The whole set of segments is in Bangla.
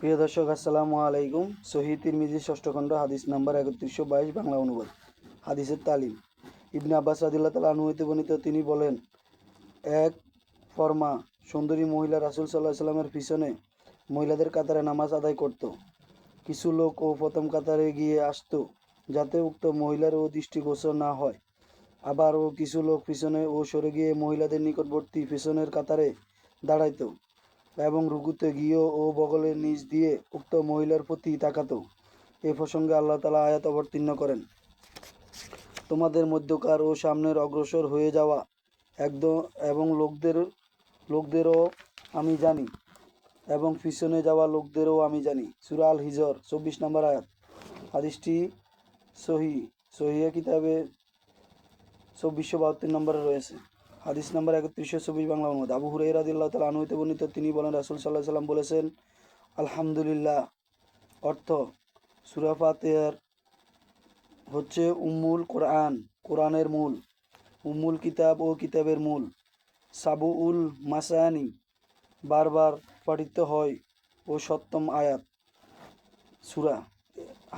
প্রিয় দর্শক, আসসালামু আলাইকুম। সহি তিরমিজি ষষ্ঠ খণ্ড, হাদিস নাম্বার একত্রিশশো বাইশ, বাংলা অনুবাদ। হাদিসের তালিম। ইবনে আব্বাস রাদিল্লাহ তালা আনুহতে বর্ণিত তিনি বলেন, এক ফরমা সুন্দরী মহিলা রাসুল সাল্লাহ সাল্লামের পিছনে মহিলাদের কাতারে নামাজ আদায় করত। কিছু লোক ও প্রথম কাতারে গিয়ে আসতো যাতে উক্ত মহিলার ও দৃষ্টিগোচর না হয়। আবার ও কিছু লোক পিছনে ও সরে গিয়ে মহিলাদের নিকটবর্তী পিছনের কাতারে দাঁড়াইতো। এবং রুকুতে গিয়ে ও বগলের নিচ দিয়ে উক্ত মহিলার প্রতি তাকাতো। এ প্রসঙ্গে আল্লাহ তালা আয়াত অবতীর্ণ করেন। তোমাদের মধ্যকার ও সামনের অগ্রসর হয়ে যাওয়া একদম এবং লোকদের, লোকদেরও আমি জানি এবং পিছনে যাওয়া লোকদেরও আমি জানি। সুরা আল হিজর চব্বিশ নম্বর আয়াত। হাদিসটি সহি সহিয়া কিতাবে চব্বিশশো বাহাত্তর নম্বরে রয়েছে। হাদিস নাম্বার একত্রিশশো চব্বিশ বাংলা অনুবাদ আবু হুরাই রাদিল্লাহ তালা আনুহিত বর্ণিত, তিনি বলেন, রাসুল সাল্লাহ সাল্লাম বলেছেন, আলহামদুলিল্লাহ। অর্থ, সুরা ফাতেহার হচ্ছে উম্মুল কোরআন, কোরআনের মূল, উম্মুল কিতাব ও কিতাবের মূল। সাবুউল মাসায়ানি বারবার পাঠিত হয় ও সপ্তম আয়াত, সুরা।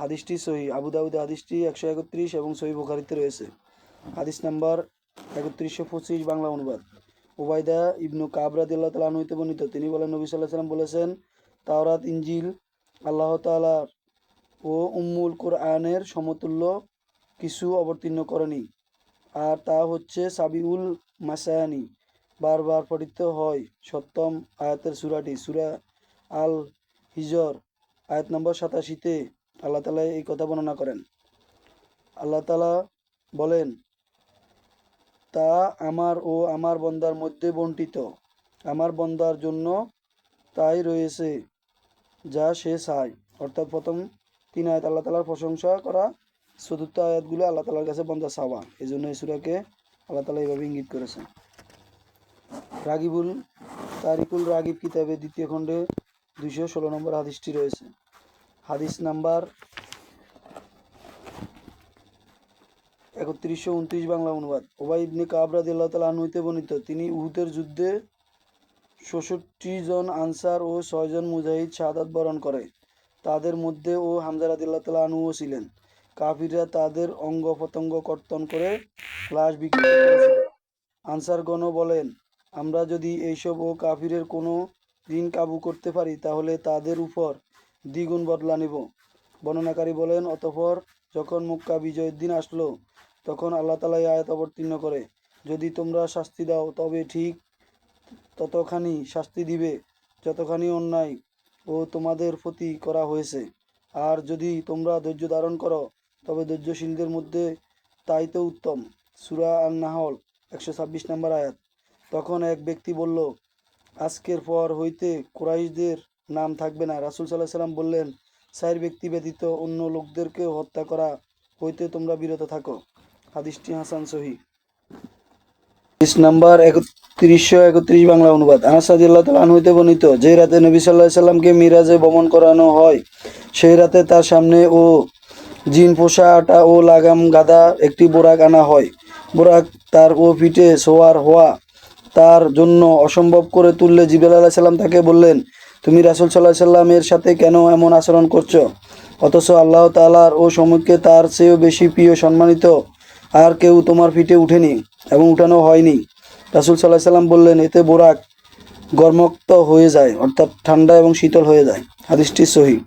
হাদিসটি সহি, আবু দাউদে হাদিসটি একশো একত্রিশ এবং সহি বুখারিতে রয়েছে। হাদিস নাম্বার একত্রিশশো পঁচিশ বাংলা অনুবাদ। ওবায়দা ইবনু কাবরা দিল্লাহ তালা আনুইতে বর্ণিত। তিনি বলেন, নবী সাল্লাহ সাল্লাম বলেছেন, তাওরাত ইঞ্জিল আল্লাহ তালার ও উম্মুল কোরআনের সমতুল্য কিছু অবতীর্ণ করেনি। আর তা হচ্ছে সাবিউল মাসায়ানি বারবার পঠিত হয় সপ্তম আয়াতের সুরাটি, সুরা আল হিজর আয়াত নম্বর সাতাশিতে আল্লাহ তালা এই কথা বর্ণনা করেন। আল্লাহ তালা বলেন তা আমার ও আমার বন্দার মধ্যে বন্টিত আমার বন্দার জন্য তাই রয়েছে, যা সে চায়। অর্থাৎ প্রথম তিন আয়াত আল্লাহ তালার প্রশংসা করা, চতুর্থ আয়াতগুলো আল্লাহ তালার কাছে বন্দা চাওয়া। এই জন্য এই সুরাকে আল্লাহ তালা এইভাবে ইঙ্গিত করেছেন। রাগিবুল তারিকুল রাগিব কিতাবে দ্বিতীয় খণ্ডে দুইশো ষোলো নম্বর হাদিসটি রয়েছে। হাদিস নাম্বার একত্রিশশো উনত্রিশ বাংলা অনুবাদ। ওবাই ইবনে কাবরাদ আল্লাহ তালা আনুইতে বর্ণিত। তিনি উহুদের যুদ্ধে ষষট্টি জন আনসার ও ছয়জন মুজাহিদ শাহাদাত বরণ করে। তাদের মধ্যে ও হামজা রাদিল্লাহ তালা আনুও ছিলেন। কাফিররা তাদের অঙ্গ প্রত্যঙ্গ কর্তন করে লাশ বিক্রি আনসারগণও বলেন, আমরা যদি এইসব ও কাফিরের কোনো ঋণ কাবু করতে পারি, তাহলে তাদের উপর দ্বিগুণ বদলা নেব। বর্ণনাকারী বলেন, অতঃপর যখন মুক্কা বিজয়ের দিন আসলো তখন আল্লাহ তালা আয়াত অবতীর্ণ করে, যদি তোমরা শাস্তি দাও, তবে ঠিক ততখানি শাস্তি দিবে যতখানি অন্যায় ও তোমাদের প্রতি করা হয়েছে। আর যদি তোমরা ধৈর্য ধারণ করো, তবে ধৈর্যশীলদের মধ্যে তাই তো উত্তম। সুরা আল নাহল একশো ছাব্বিশ নম্বর আয়াত। তখন এক ব্যক্তি বলল, আজকের পর হইতে কুরাইশদের নাম থাকবে না। রাসুল সাল্লাহ সাল্লাম বললেন সাইর ব্যক্তি ব্যতীত অন্য লোকদেরকেও হত্যা করা হইতে তোমরা বিরত থাকো। হাদিসটি হাসান সহি। হাদিস নাম্বার একত্রিশশো একত্রিশ বাংলা অনুবাদ। আনাসাদিল্লাহ তালা হইতে বর্ণিত যে রাতে নবী সাল্লাহ সাল্লামকে মিরাজে বমন করানো হয়, সেই রাতে তার সামনে ও জিন, পোষা, আটা ও লাগাম গাদা একটি বোরাক আনা হয়। বোরাক তার ও পিঠে সোয়ার হওয়া, তার জন্য অসম্ভব করে তুললে জিবেল আলাহ সাল্লাম তাকে বললেন, তুমি রাসুল সাল্লাহ সাল্লামের সাথে কেন এমন আচরণ করছ? অথচ আল্লাহ তালার ও সমুখকে তার চেয়েও বেশি প্রিয়, সম্মানিত আর কেউ তোমার পিঠে উঠেনি এবং উঠানো হয়নি। রাসুল সাল্লাহ সাল্লাম বললেন, এতে বোরাক গরমক্ত হয়ে যায়, অর্থাৎ ঠান্ডা এবং শীতল হয়ে যায়। হাদিসটি সহি।